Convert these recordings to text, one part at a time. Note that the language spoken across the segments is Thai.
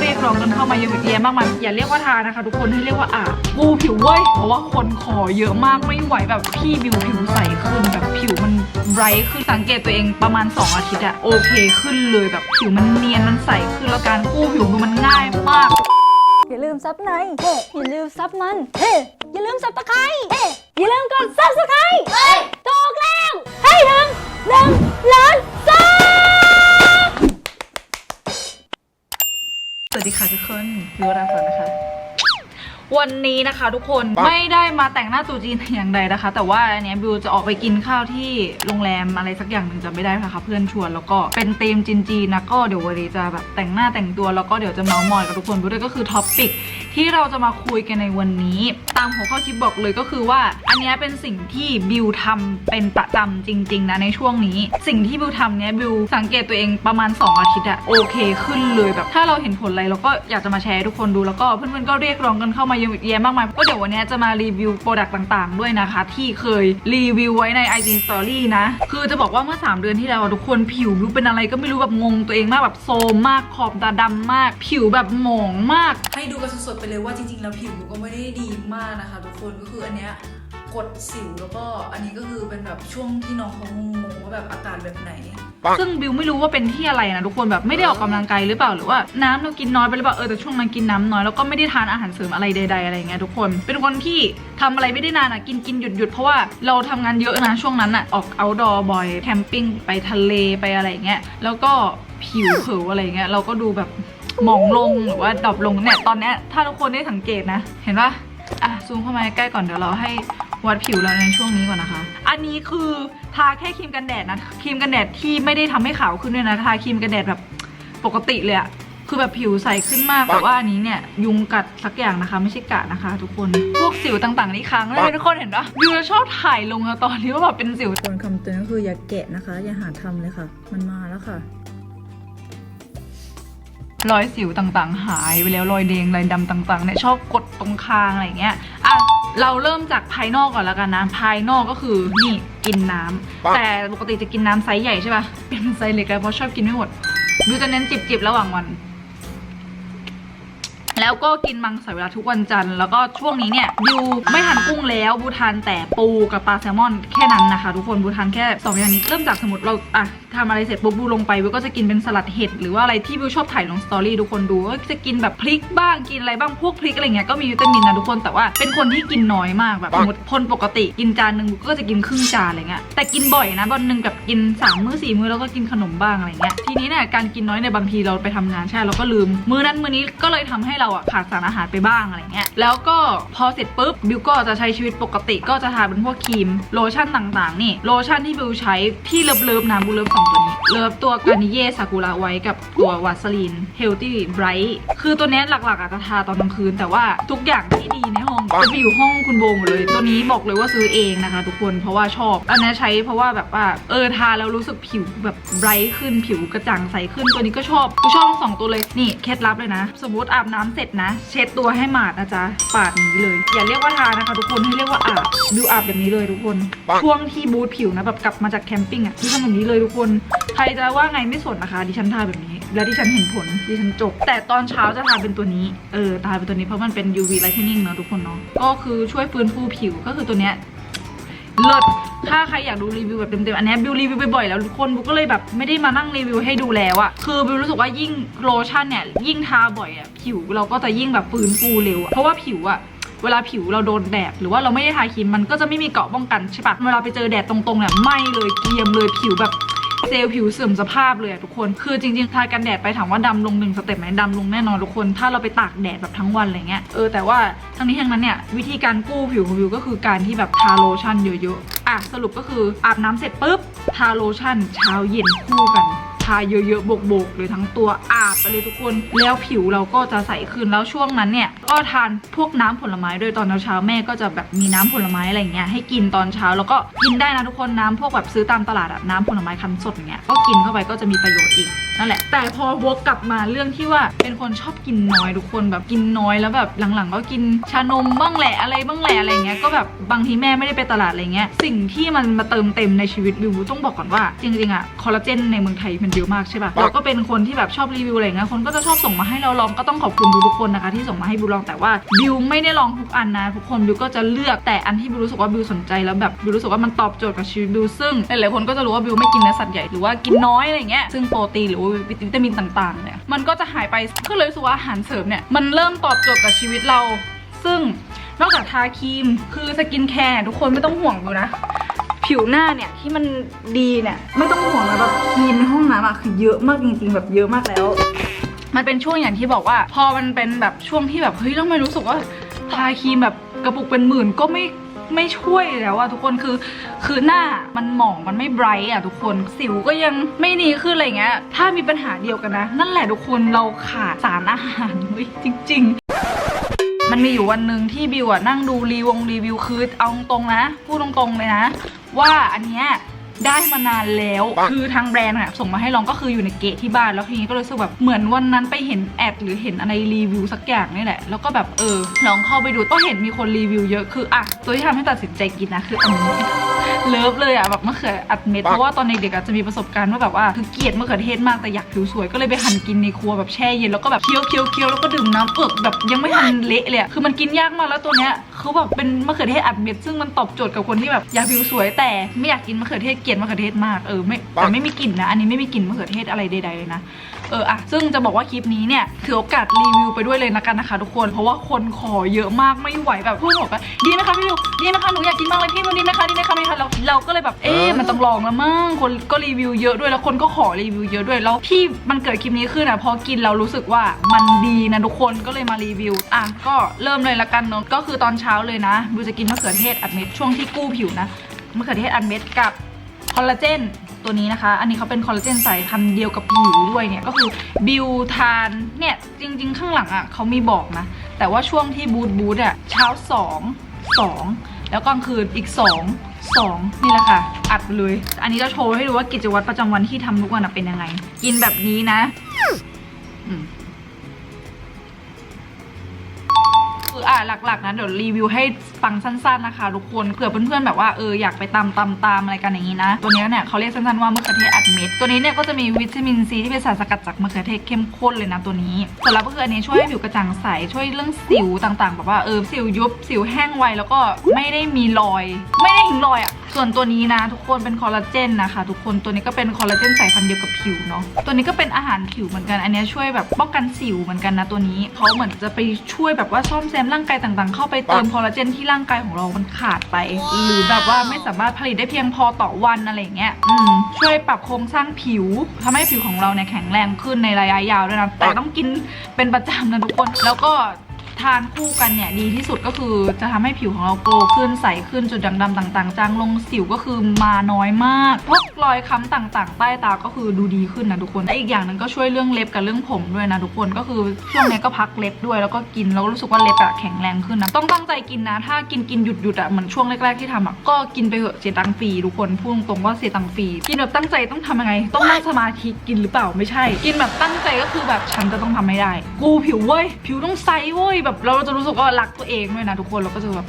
เรียกร้องกันเข้ามาเยอะแยะมากมายอย่าเรียกว่าทานะคะ ทุกคนให้เรียกว่าอาบกูผิวเว้ยเพราะว่าคนขอเยอะมากไม่ไหวแบบพี่บิวผิวใสขึ้นแบบผิวมันไบรท์ขึ้นสังเกตตัวเองประมาณ 2 อาทิตย์อะโอเคขึ้นเลยแบบผิวมันเนียนมันใสขึ้นแล้วการกู้ผิวมันง่ายมาก อย่าลืมซับในเฮ้อย่าลืมซับมันเฮ้อย่าลืมซับตะไคร้เฮ้อย่าลืมกดซับ 200 วิวราสอนนะคะวันนี้นะคะ ทุกคนไม่ได้มาแต่งหน้าตรุษจีนอย่างใดนะคะ แต่ว่าอันเนี้ยบิวจะออกไปกินข้าวที่โรงแรมอะไรสักอย่างหนึ่งจำไม่ได้นะคะเพื่อนชวนแล้วก็เป็นธีมจีนๆนะก็เดี๋ยววันนี้จะแบบแต่งหน้าแต่งตัวแล้วก็เดี๋ยวจะเมาส์มอยกับทุกคนบิวด้วยก็คือท็อปปิกที่เราจะมาคุยกันในวันนี้ ตามหัวข้อคลิปบอกเลยก็คือว่า อันเนี้ยเป็นสิ่งที่บิวทำเป็นประจำจริง ๆ นะในช่วงนี้ สิ่งที่บิวทำเนี้ยบิวสังเกตตัวเองประมาณ 2 อาทิตย์อะโอเค ขึ้นเลยแบบถ้าเราเห็นผลอะไรเราก็อยากจะมาแชร์ให้ทุกคนดูแล้วก็เพื่อนๆก็เรียกร้องกันเข้ามาเยอะแยะมากมายก็เดี๋ยววันนี้จะมารีวิวโปรดักต์ต่างๆ ด้วยนะคะ ที่เคยรีวิวไว้ใน IG Story นะ คือจะบอกว่าเมื่อ 3 เดือนที่แล้วทุกคนผิวบิวเป็นอะไรก็ไม่รู้แบบงงตัวเองมากแบบโซมมากขอบตาดำมาก ผิวแบบหมองมาก ให้ดูกันสดๆไปเลยว่าจริงๆ แล้วผิวก็ไม่ได้ดีมากนะคะ ทุกคนก็คืออันเนี้ยกดสิวแล้วก็อันนี้ก็คือเป็นแบบช่วงที่น้องเขางงว่าแบบอาการแบบไหน ซึ่งบิวไม่รู้ว่าเป็นที่อะไรนะทุกคนแบบไม่ได้ออกกำลังกายหรือเปล่าหรือว่าน้ำเรากินน้อยไปหรือเปล่าเออแต่ช่วงนั้นกินน้ำน้อยแล้วก็ไม่ได้ทานอาหารเสริมอะไรใด ๆอะไรเงี้ยทุกคน เป็นคนที่ทำอะไรไม่ได้นานอะกินกินหยุดหยุดเพราะว่าเราทำงานเยอะนะช่วงนั้นอะออกเอาดอบ่อยแคมปิ้งไปทะเลไปอะไรเงี้ยแล้วก็ผิวเผออะไรเงี้ยเราก็ดูแบบหมองลงหรือว่าดรอปลงเนี่ยตอนเนี้ยถ้าทุกคนได้สังเกตนะ เห็นปะอะซูมเข้ามาใกล้ก่อนเดี๋ยวเราให้ วัดผิวเราในช่วงนี้ก่อนนะคะ อันนี้คือทาแค่ครีมกันแดดนะครีมกันแดดที่ไม่ได้ทำให้ขาวขึ้นด้วยนะทาครีมกันแดดแบบปกติเลยอะคือแบบผิวใสขึ้นมากแต่ว่าอันนี้เนี่ยยุงกัดสักอย่างนะคะ ไม่ใช่กัดนะคะ ทุกคนพวกสิวต่างๆนี่ค้างเลยทุกคนเห็นปะยูจะชอบถ่ายลงอะตอนที่ว่าแบบเป็นสิวคนคำเตือนก็คืออย่าแกะนะคะ อย่าหาทำเลยค่ะ มันมาแล้วค่ะรอยสิวต่างๆ หายไปแล้วรอยแดงรอยดำต่างๆเนี่ยชอบกดตรงคางอะไรอย่างเงี้ยอะ เราเริ่มจากภายนอกก่อนแล้วกันนะ ภายนอกก็คือนี่กินน้ำปั๊บ แต่ปกติจะกินน้ำไซส์ใหญ่ใช่ปะเป็นไซส์เล็กเลยเพราะชอบกินไม่หมดดูจะเน้นจิบๆระหว่างวัน แล้วก็กินมังสวิรัตทุกวันจันทร์แล้วก็ช่วงนี้เนี่ยบิวไม่ทานกุ้งแล้วบูทานแต่ปูกับปลาแซลมอนแค่นั้นนะคะ ทุกคนบูทานแค่สองอย่างนี้เริ่มจากสมมติเราอะทำอะไรเสร็จปุ๊บบูลงไปบิวก็จะกินเป็นสลัดเห็ดหรือว่าอะไรที่บิวชอบถ่ายลงสตอรี่ทุกคนดูก็จะกินแบบพริกบ้างกินอะไรบ้างพวกพริกอะไรเงี้ยก็มีวิตามินนะทุกคนแต่ว่าเป็นคนที่กินน้อยมากแบบสมมติคนปกติกินจานหนึ่งก็จะกินครึ่งจานอะไรเงี้ยแต่กินบ่อยนะวันหนึ่งแบบกินสามมื้อสี่มื้อแล้วก็กินขนมบ้างอะไรเงี้ยทีนี้เนี่ยการกินน้อยในยบางทีเราไปทำงานใช่เราก็ลืม มื้อนั้นมื้อนี้ก็เลยทำให้เราอะขาดสารอาหารไปบ้างอะไรเงี้ยแล้วก็พอเสร็จปุ๊บบิวก็จะใช้ชีวิตปกติก็จะทาเป็นพวกครีมโลชั่นต่างๆ นี่โลชั่นที่บิวใช้ที่เลิฟเลิฟๆนะบิวเลิฟสองตัวนี้เลิฟตัวกานิเย่ซากุระไว้กับตัววาสลีนเฮลตี้ไบรท์คือตัวเนี้ยหลักๆอาจจะทาตอนกลางคืน แต่ว่าทุกอย่างที่ดีในห้องจะไปอยู่ห้องคุณโบหมดเลย ตัวนี้บอกเลยว่าซื้อเองนะคะ ทุกคนเพราะว่าชอบ อันนี้ใช้เพราะว่าแบบว่าเออทาแล้วรู้สึกผิวแบบไบรท์ขึ้นผิวกระจ่างใสขึ้นตัวนี้ก็ชอบกูชอบทั้งสองตัวเลยนี่เคล็ดลับเลยนะ สมมติอาบน้ำเสร็จนะ เช็ดตัวให้หมาดนะจ๊ะปาดอย่างนี้เลย อย่าเรียกว่าทานะคะทุกคนให้เรียกว่าอาบดูอาบแบบนี้เลยทุกคนปังช่วงที่บูทผิวนะแบบกลับมาจากแคมปิ้งอะที่ทำแบบนี้เลยทุกคนใครจะว่าไงไม่สนนะคะ ดิฉันทาแบบนี้ แล้วดิฉันเห็นผลดิฉันจบ แต่ตอนเช้าจะทาเป็นตัวนี้เออทาเป็นตัวนี้เพราะมันเป็น UV lightening เนาะทุกคนเนาะก็คือช่วยฟื้นฟูผิวก็คือตัวเนี้ย เลิศถ้าใครอยากดูรีวิวแบบเต็มๆอันนี้บิวรีวิวบ่อยๆแล้วทุกคนบิวก็เลยแบบไม่ได้มานั่งรีวิวให้ดูแล้วอะคือบิวรู้สึกว่ายิ่งโลชั่นเนี่ยยิ่งทาบ่อยอะผิวเราก็จะยิ่งแบบฟื้นฟูเร็วอะเพราะว่าผิวอะเวลาผิวเราโดนแดดหรือว่าเราไม่ได้ทาครีมมันก็จะไม่มีเกราะป้องกันใช่ปะเวลาไปเจอแดดตรงๆเนี่ยไหมเลยเกรียมเลยผิวแบบ เซลล์ผิวเสื่อมสภาพเลยอะทุกคนคือจริงๆทากันแดดไปถามว่าดำลงหนึ่งสเต็ปไหมดำลงแน่นอนทุกคน ถ้าเราไปตากแดดแบบทั้งวันอะไรเงี้ยเออแต่ว่าทั้งนี้ทั้งนั้นเนี่ยวิธีการกู้ผิวของวิวก็คือการที่แบบทาโลชั่นเยอะๆอะสรุปก็คืออาบน้ำเสร็จปุ๊บทาโลชั่นเช้าเย็นคู่กันาเยอะๆโบกๆเลยทั้งตัวอาบไปเลยทุกคน แล้วผิวเราก็จะใสขึ้นแล้วช่วงนั้นเนี่ยก็ทานพวกน้ำผลไม้ด้วยตอนเช้าแม่ก็จะแบบมีน้ำผลไม้อะไรเงี้ยให้กินตอนเช้าแล้วก็กินได้นะทุกคนน้ำพวกแบบซื้อตามตลาดอะน้ำผลไม้คั้นสดเงี้ยก็กินเข้าไปก็จะมีประโยชน์อีกนั่นแหละ แต่พอวกกลับมาเรื่องที่ว่าเป็นคนชอบกินน้อยทุกคนแบบกินน้อยแล้วแบบหลังๆ ก็กินชานมบ้างแหละอะไรบ้างแหละอะไรเงี้ยก็แบบบางทีแม่ไม่ได้ไปตลาดอะไรเงี้ยสิ่งที่มันมาเติมเต็มในชีวิตบิวต้องบอกก่อนว่า จริงๆอะคอลลาเจนในเมืองไทยมันเยอะมากใช่ปะเราก็เป็นคนที่แบบชอบรีวิวอะไรเงี้ยคนก็จะชอบส่งมาให้เราลองก็ต้องขอบคุณทุกๆคนนะคะ ที่ส่งมาให้บิวลองแต่ว่าบิวไม่ได้ลองทุกอันนะทุกคนบิวก็จะเลือกแต่อันที่บิวรู้สึกว่าบิวสนใจแล้วแบบบิวรู้สึกว่ามันตอบโจทย์กับชีวิตบิวซึ่งหลายๆคนก็จะรู้ว่าบิวไม่กินเนื้อสัตว์ใหญ่หรือว่ากินน้อยอะไรเงี้ยซึ่งโปรตีนหรือวิตามินต่างๆเนี่ยมันก็จะหายไปก็เลยรู้สึกว่าอาหารเสริมเนี่ยมันเริ่มตอบโจทย์กับชีวิตเรา ซึ่งนอกจากทาครีมคือสกินแคร์ทุกคนไม่ต้องห่วงบิวนะ ผิวหน้าเนี่ยที่มันดีเนี่ยไม่ต้องห่วงนะแบบครีมในห้องน้ำอะคือเยอะมากจริง ๆ แบบเยอะมากแล้ว มันเป็นช่วงอย่างที่บอกว่า พอมันเป็นแบบช่วงที่แบบเฮ้ยแล้วไม่รู้สึกว่าทาครีมแบบกระปุกเป็นหมื่นก็ไม่ไม่ช่วยแล้วอะทุกคนคือคือหน้ามันหมองมันไม่ไบรท์อะทุกคนสิวก็ยังไม่ดีขึ้นอะไรเงี้ยถ้ามีปัญหาเดียวกันนะ นั่นแหละทุกคนเราขาดสารอาหารเว้ยจริง มันมีอยู่วันหนึ่งที่บิวอะนั่งดูรีวงรีวิวคือเอาตรงๆนะ พูดตรงๆเลยนะ ว่าอันเนี้ยได้มานานแล้วปังคือทางแบรนด์อะส่งมาให้ลองก็คืออยู่ในเกตที่บ้านแล้วทีนี้ก็รู้สึกแบบเหมือนวันนั้นไปเห็นแอดหรือเห็นอะไรรีวิวสักอย่างนี่แหละ แล้วก็แบบเออลองเข้าไปดูก็เห็นมีคนรีวิวเยอะคืออะตัวที่ทำให้ตัดสินใจกินนะคืออันนี้ เลิฟเลยอะแบบมะเขืออัดเม็ด เพราะว่าตอนเด็กๆอะจะมีประสบการณ์ว่าแบบว่าคือเกลียดมะเขือเทศมากแต่อยากผิวสวยก็เลยไปหั่นกินในครัวแบบแช่เย็นแล้วก็แบบเคี้ยวเคี้ยวเคี้ยวแล้วก็ดื่มน้ำเปลือกแบบยังไม่ทันเละเลยอะคือมันกินยากมากแล้วตัวเนี้ยคือแบบเป็นมะเขือเทศอัดเม็ดซึ่งมันตอบโจทย์กับคนที่แบบอยากผิวสวย แต่ไม่อยากกินมะเขือเทศเกลียดมะเขือเทศมากเออไม่แต่ไม่มีกลิ่นนะอันนี้ไม่มีกลิ่นมะเขือเทศอะไรใดๆเลยนะ เอออะซึ่งจะบอกว่าคลิปนี้เนี่ยถือโอกาสรีวิวไปด้วยเลยนะกันนะคะ ทุกคนเพราะว่าคนขอเยอะมากไม่ไหวแบบพูดบอกว่าดีไหมคะพี่บิวดีไหมคะหนูอยากกินมากเลยพี่มันดีไหมคะดีไหมคะดีไหมคะเราเราก็เลยแบบเอ๊ะมันต้องลองแล้วมั้งคนก็รีวิวเยอะด้วยแล้วคนก็ขอรีวิวเยอะด้วยแล้วที่มันเกิดคลิปนี้ขึ้นอะพอกินเรารู้สึกว่ามันดีนะทุกคนก็เลยมารีวิวอะก็เริ่มเลยละกันเนาะก็คือตอนเช้าเลยนะบิวจะกินมะเขือเทศอัดเม็ดช่วงที่กู้ผิวนะมะเขือเทศอัดเม็ดกับคอลลาเจน ตัวนี้นะคะ อันนี้เขาเป็นคอลลาเจนสายพันธุ์เดียวกับผิวด้วยเนี่ย ก็คือบิวทานเนี่ย จริง ๆ ข้างหลังอะเขามีบอกนะ แต่ว่าช่วงที่บูทบูทอะเช้า 2 2 แล้วกลางคืนอีก 2 2 นี่แหละค่ะ อัดเลย อันนี้จะโชว์ให้ดูว่ากิจวัตรประจำวันที่ทำทุกวันอะเป็นยังไง กินแบบนี้นะ อืม คืออะหลักๆนะเดี๋ยวรีวิวให้ฟังสั้นๆนะคะทุกคนเผื่อเพื่อนๆแบบว่าเอออยากไปตามตามตามอะไรกันอย่างนี้นะ ตัวนี้เนี่ยเขาเรียกสั้นๆว่ามะเขือเทศอัดเม็ดตัวนี้เนี่ยก็จะมีวิตามินซีที่เป็นสารสกัดจากมะเขือเทศเข้มข้นเลยนะตัวนี้ผลลัพธ์ก็คืออันนี้ช่วยให้ผิวกระจ่างใสช่วยเรื่องสิวต่างๆ แบบว่าเออสิวยุบสิวแห้งไวแล้วก็ไม่ได้มีรอย ไม่ได้ถึงรอยอะ ส่วนตัวนี้นะ ทุกคนเป็นคอลลาเจนนะคะ ทุกคนตัวนี้ก็เป็นคอลลาเจนสายพันธุ์เดียวกับผิวเนาะตัวนี้ก็เป็นอาหารผิวเหมือนกัน อันเนี้ยช่วยแบบป้องกันสิวเหมือนกันนะตัวนี้เขาเหมือนจะไปช่วยแบบว่าซ่อมแซมร่างกายต่างๆ เข้าไปเติมคอลลาเจนที่ร่างกายของเรา มันขาดไป หรือแบบว่าไม่สามารถผลิตได้เพียงพอต่อวันอะไรอย่างเงี้ยอืมช่วยปรับโครงสร้างผิวทำให้ผิวของเราเนี่ยแข็งแรงขึ้นในระยะยาวด้วยนะแต่ต้องกินเป็นประจำนะทุกคน แล้วก็ ทานคู่กันเนี่ยดีที่สุดก็คือจะทำให้ผิวของเราโกลขึ้นใสขึ้นจุดด่างดำต่างๆจางลงสิวก็คือมาน้อยมากพวกรอยค้ำต่างๆ ใต้ตาก็คือดูดีขึ้นนะทุกคนและอีกอย่างหนึ่งก็ช่วยเรื่องเล็บกับเรื่องผมด้วยนะทุกคนก็คือช่วงนี้ก็พักเล็บด้วยแล้วก็กินแล้วรู้สึกว่าเล็บอะแข็งแรงขึ้นนะต้องตั้งใจกินนะ ถ้ากินกินหยุดหยุดอะเหมือนช่วงแรกๆที่ทำอะก็กินไปเถอะเสียตังฟรีทุกคนพูดตรงๆว่าเสียตังฟรีกินแบบตั้งใจต้องทำยังไง ต้องนั่งสมาธิกินหรือเปล่าไม่ใช่ กินแบบตั้งใจก็คือแบบฉันจะต้องทำไม่ได้ กูผิวเว้ยผิวต้องใสเว้ยแบบเราจะรู้สึกว่ารักตัวเองด้วยนะทุกคนเราก็จะแบบ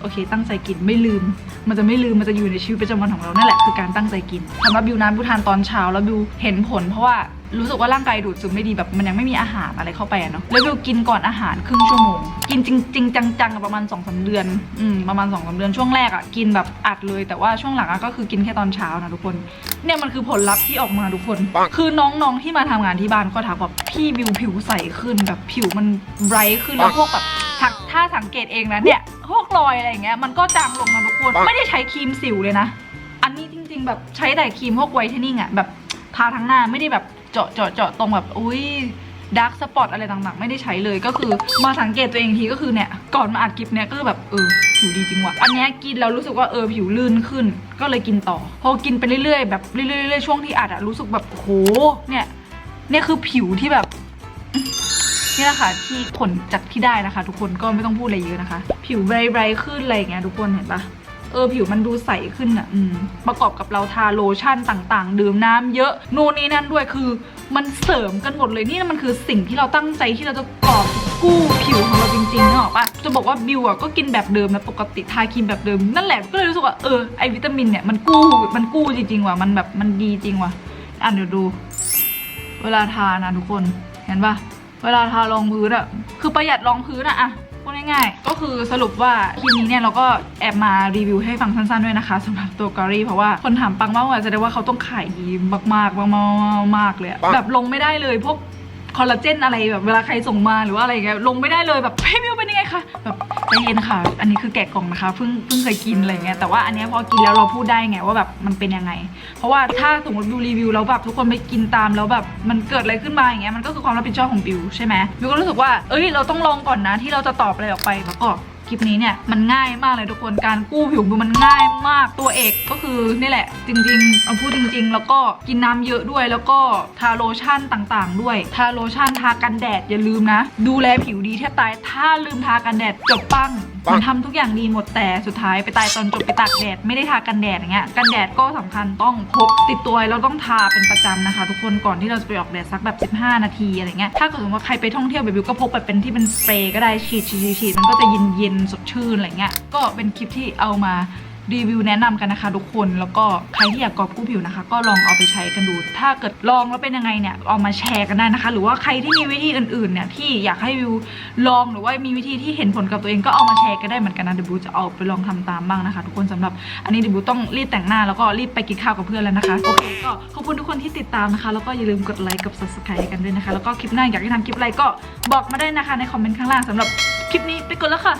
โอเค ตั้งใจกินไม่ลืม มันจะไม่ลืมมันจะอยู่ในชีวิตประจำวันของเรานั่นแหละคือการตั้งใจกินสำหรับบิวนะบิวทานตอนเช้าแล้วบิวเห็นผล เพราะว่ารู้สึกว่าร่างกายดูดซึมไม่ดีแบบมันยังไม่มีอาหารอะไรเข้าไปอะเนาะแล้วบิวกินก่อนอาหารครึ่งชั่วโมง กินจริงจริงจังๆอะประมาณ2อสเดือนอืมประมาณ2อสเดือนช่วงแรกอะกินแบบอัดเลยแต่ว่าช่วงหลังอะก็คือกินแค่ตอนเช้านะทุกคน เนี่ยมันคือผลลัพธ์ที่ออกมาทุกคนปังคือน้องๆที่มาทำงานที่บ้านก็ทักแบบพี่บิวผิวใสขึ้นแบบผิวมันไบรท์ขึ้นแล้วพวกแบบถักถ้าสังเกตเองนะเนี่ย พวกรอยอะไรอย่างเงี้ยมันก็จางลงนะทุกคนปังไม่ได้ใช้ครีมสิวเลยนะ อันนี้จริง ๆ แบบใช้แต่ครีมพวกไวท์เทนนิ่งอะแบบทาทั้งหน้าไม่ได้แบบเจาะเจาะเจาะตรงแบบอุ้ยดาร์กสปอตอะไรต่างๆ ไม่ได้ใช้เลยก็คือมาสังเกตตัวเองทีก็คือเนี่ย ก่อนมาอัดคลิปเนี่ยก็คือแบบเออผิวดีจริงว่ะอันเนี้ยกินแล้วรู้สึกว่าเออผิวลื่นขึ้น ก็เลยกินต่อ พอกินไปเรื่อยๆแบบเรื่อยๆเรื่อยๆช่วงที่อัดอะรู้สึกแบบโหเนี่ยเนี่ยคือผิวที่แบบ นี่แหละค่ะที่ผลจากที่ได้นะคะ ทุกคนก็ไม่ต้องพูดอะไรเยอะนะคะ ผิวไบรท์ขึ้นอะไรอย่างเงี้ยทุกคนเห็นปะเออผิวมันดูใสขึ้นอะอืมประกอบกับเราทาโลชั่นต่างๆ ดื่มน้ำเยอะนู่นนี่นั่นด้วยคือมันเสริมกันหมดเลยนี่มันคือสิ่งที่เราตั้งใจที่เราจะกอบกู้ผิวของเราจริงๆนึกออปะจะบอกว่าบิวอะก็กินแบบเดิมนะปกติทาครีมแบบเดิมนั่นแหละก็เลยรู้สึกว่าเออไอวิตามินเนี่ยมันกู้มันกู้จริงๆว่ะมันแบบมันดีจริงว่ะอะเดี๋ยวดู เวลาทานะทุกคนเห็นปะ เวลาทารองพื้นอะคือประหยัดรองพื้นอะอะพูดง่ายๆ ก็คือสรุปว่าคลิปนี้เนี่ยเราก็แอบมารีวิวให้ฟังสั้นๆด้วยนะคะสำหรับตัวกอรี่เพราะว่าคนถามปังมากว่าแสดงว่าเขาต้องขายดีมากๆมากๆมากๆเลยอะแบบลงไม่ได้เลยพวกคอลลาเจนอะไรแบบเวลาใครส่งมาหรือว่าอะไรอย่างเงี้ยลงไม่ได้เลยแบบเฮ้ยมิวเป็นยังไงคะแบบ ใจเย็นค่ะ อันนี้คือแกะกล่องนะคะ เพิ่งเพิ่งเคยกินอะไรเงี้ย แต่ว่าอันนี้พอกินแล้วเราพูดได้ไงว่าแบบมันเป็นยังไง เพราะว่าถ้าสมมติดูรีวิวแล้วแบบทุกคนไปกินตามแล้วแบบมันเกิดอะไรขึ้นมาอย่างเงี้ย มันก็คือความรับผิดชอบของบิวใช่ไหมบิวก็รู้สึกว่า เอ้ย เราต้องลองก่อนนะที่เราจะตอบอะไรออกไปประกอบ คลิปนี้เนี่ยมันง่ายมากเลยทุกคนการกู้ผิวมันง่ายมากตัวเอกก็คือนี่แหละ จริงๆเอาพูดจริง ๆ แล้วก็กินน้ำเยอะด้วย แล้วก็ทาโลชั่นต่างๆ ด้วย ทาโลชั่นทากันแดดอย่าลืมนะ ดูแลผิวดีแทบตายถ้าลืมทากันแดดจบปังปัง มันทำทุกอย่างดีหมดแต่สุดท้ายไปตายตอนจบไปตากแดดไม่ได้ทากันแดดอย่างเงี้ยกันแดดก็สำคัญต้องพกติดตัวแล้วต้องทาเป็นประจำนะคะ ทุกคนก่อนที่เราจะไปออกแดดสักแบบ 15 นาทีอะไรเงี้ยถ้าเกิดสมมติว่าใครไปท่องเที่ยวแบบบิวก็พกแบบเป็นที่เป็นสเปรย์ก็ได้ฉีดฉีดฉีดมันก็จะเย็นเย็นสดชื่นอะไรเงี้ยก็เป็นคลิปที่เอามา รีวิวแนะนำกันนะคะทุกคนแล้วก็ใครที่อยากกรอบกู้ผิวนะคะ ก็ลองเอาไปใช้กันดู ถ้าเกิดลองแล้วเป็นยังไงเนี่ยเอามาแชร์กันได้นะคะ หรือว่าใครที่มีวิธีอื่นๆเนี่ยที่อยากให้วิวลองหรือว่ามีวิธีที่เห็นผลกับตัวเองก็เอามาแชร์กันได้เหมือนกันนะเดบิวจะเอาไปลองทำตามบ้างนะคะ ทุกคนสำหรับอันนี้เดบิวต้องรีบแต่งหน้าแล้วก็รีบไปกินข้าวกับเพื่อนแล้วนะคะโอเคก็ขอบคุณทุกคนที่ติดตามนะคะ แล้วก็อย่าลืมกดไลค์กับ subscribe กันด้วยนะคะ แล้วก็คลิปหน้าอยากให้ทำคลิปอะไรก็บอกมาได้นะคะในคอมเมนต์ข้างล่างสำหรับคลิปนี้ไปกดแล้วค่ะ